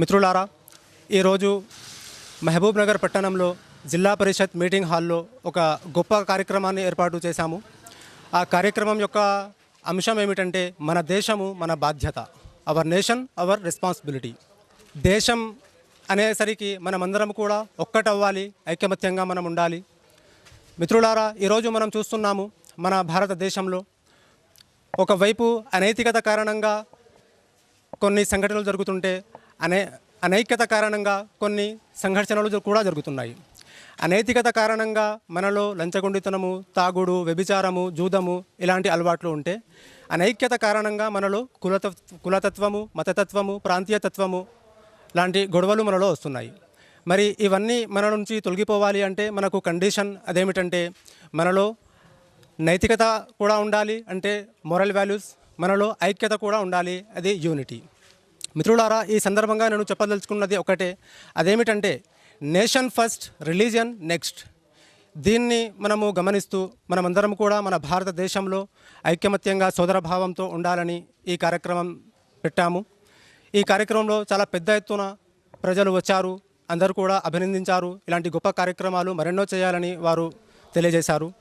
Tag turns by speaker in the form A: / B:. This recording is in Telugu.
A: మిత్రులారా ఈరోజు మహబూబ్ నగర్ పట్టణంలో జిల్లా పరిషత్ మీటింగ్ హాల్లో ఒక గొప్ప కార్యక్రమాన్ని ఏర్పాటు చేశాము. ఆ కార్యక్రమం యొక్క అంశం ఏమిటంటే మన దేశము మన బాధ్యత అవర్ నేషన్ అవర్ రెస్పాన్సిబిలిటీ దేశం అనేసరికి మనమందరం కూడా ఒక్కటవ్వాలి ఐకమత్యంగా మనం ఉండాలి. మిత్రులారా ఈరోజు మనం చూస్తున్నాము మన భారతదేశంలో ఒకవైపు అనైతికత కారణంగా కొన్ని సంఘటనలు జరుగుతుంటే అనే అనైక్యత కారణంగా కొన్ని సంఘర్షణలు కూడా జరుగుతున్నాయి. అనైతికత కారణంగా మనలో లంచగొండితనము తాగుడు వ్యభిచారము జూదము ఇలాంటి అలవాట్లు ఉంటే అనైక్యత కారణంగా మనలో కులత కులతత్వము మతతత్వము ప్రాంతీయతత్వము లాంటి గొడవలు మనలో వస్తున్నాయి. మరి ఇవన్నీ మన నుంచి తొలగిపోవాలి అంటే మనకు కండిషన్ అదేమిటంటే మనలో నైతికత కూడా ఉండాలి అంటే మొరల్ వాల్యూస్ మనలో ఐక్యత కూడా ఉండాలి అది యూనిటీ. మిత్రులారా ఈ సందర్భంగా నేను చెప్పదలుచుకున్నది ఒకటే. అదేమిటంటే నేషన్ ఫస్ట్ రిలీజియన్ నెక్స్ట్. దీన్ని మనము గమనిస్తూ మనమందరం కూడా మన భారతదేశంలో ఐక్యమత్యంగా సోదరభావంతో ఉండాలని ఈ కార్యక్రమం పెట్టాము. ఈ కార్యక్రమంలో చాలా పెద్ద ఎత్తున ప్రజలు వచ్చారు అందరూ కూడా అభినందించారు. ఇలాంటి గొప్ప కార్యక్రమాలు మరెన్నో చేయాలని వారు తెలియజేశారు.